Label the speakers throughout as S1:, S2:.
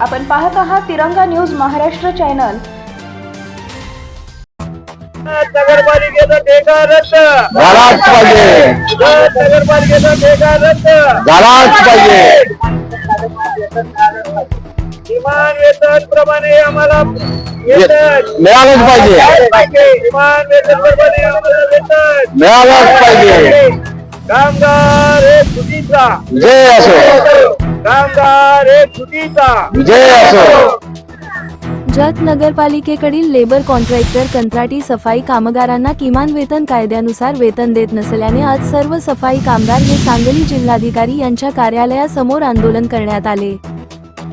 S1: आपण पाहत आहात तिरंगा न्यूज महाराष्ट्र चॅनल.
S2: नगरपालिकेचा ठेका रद्द.
S3: झालाच पाहिजे.
S2: नगरपालिकेचा ठेका रद्द.
S3: झालाच पाहिजे.
S2: किमान वेतन प्रमाणे आम्हाला वेतन.
S3: मिळालंच पाहिजे.
S2: किमान वेतन प्रमाणे आम्हाला वेतन.
S3: मिळालंच पाहिजे.
S2: कामगार एक सुटीचा
S3: जय असो.
S2: कामगार एक सुटीचा
S3: जय असो.
S4: जत नगरपालिकेकडील लेबर कॉन्ट्रॅक्टर कंत्राटी सफाई कामगारांना किमान वेतन कायद्यानुसार वेतन देत नसल्याने आज सर्व सफाई कामगार हे सांगली जिल्हाधिकारी यांच्या कार्यालयासमोर आंदोलन करण्यात आले.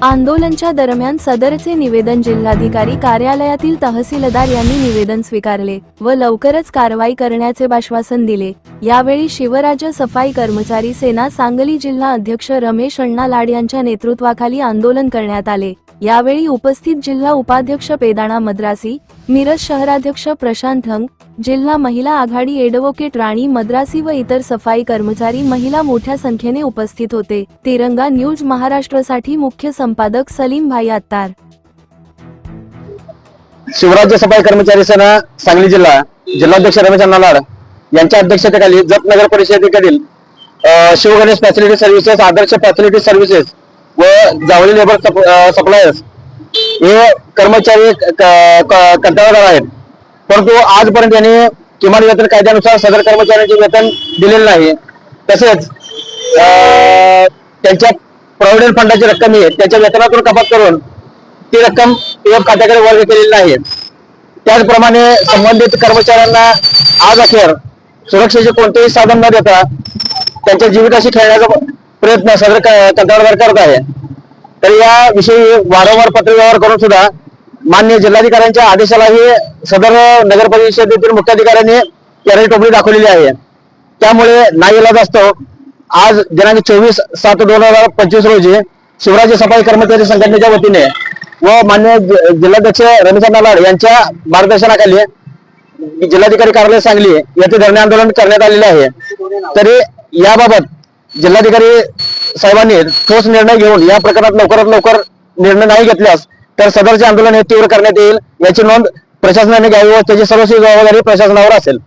S4: आंदोलनच्या दरम्यान सदरचे निवेदन जिल्हाधिकारी कार्यालयातील तहसीलदार यांनी निवेदन स्वीकारले व लवकरच कारवाई करण्याचे आश्वासन दिले. यावेळी शिवराज्य सफाई कर्मचारी सेना सांगली जिल्हा अध्यक्ष रमेश अण्णा लाड यांच्या नेतृत्वाखाली आंदोलन करण्यात आले. यावेळी उपस्थित जिल्हा उपाध्यक्ष पेदाणा मद्रासी मिरज शहराध्यक्ष प्रशांत हंग जिल्हा महिला आघाडी एडव्होकेट राणी मद्रासी व इतर सफाई कर्मचारी महिला मोठ्या संख्येने उपस्थित होते. तिरंगा न्यूज महाराष्ट्रासाठी मुख्य संपादक सलीम भाई अत्तार
S3: शिवराज्य सफाई कर्मचारी सेना सांगली जिल्हा जिल्हाध्यक्ष रमेश अण्णा यांच्या अध्यक्षतेखाली जत नगर परिषदेकडील Shivganesh facility services Adarsh facility services व जावळी लेबर सप्लायर्स हे कर्मचारी क- क- आहेत. परंतु आजपर्यंत यांनी किमान वेतन कायद्यानुसार सदर कर्मचाऱ्यांचे वेतन दिलेले नाही. तसेच त्यांच्या प्रॉव्हिडंट फंडाची रक्कम आहे त्यांच्या वेतनातून कपात करून ती रक्कम पीएफ खात्याकडे वर्ग केलेली नाही. त्याचप्रमाणे संबंधित कर्मचाऱ्यांना आज अखेर सुरक्षेचे कोणतेही साधन न देता त्यांच्या जीविकाशी खेळण्याचा प्रयत्न सदर कंत्राटदार करत आहे. तर याविषयी वारंवार पत्रव्यवहार करून सुद्धा मान्य जिल्हाधिकाऱ्यांच्या आदेशालाही सदर नगर परिषदेतील मुख्याधिकाऱ्यांनी केरळी टोपली दाखवलेली आहे. त्यामुळे नाईलाज असतो. आज दिनांक चोवीस सात दोन हजार पंचवीस रोजी शिवराज्य सफाई कर्मचारी संघटनेच्या वतीने व मान्य जिल्हाध्यक्ष रमेश लाड यांच्या मार्गदर्शनाखाली जिल्हाधिकारी कार्यालय सांगली येथे धरणे आंदोलन करण्यात आलेले आहे. तरी याबाबत जिल्हाधिकारी साहेबांनी ठोस निर्णय घेऊन या प्रकरणात लवकरात लवकर निर्णय नाही घेतल्यास तर सदरचे आंदोलन हे तीव्र करण्यात येईल. याची नोंद प्रशासनाने घ्यावी व त्याची सर्वस्वी जबाबदारी प्रशासनावर असेल.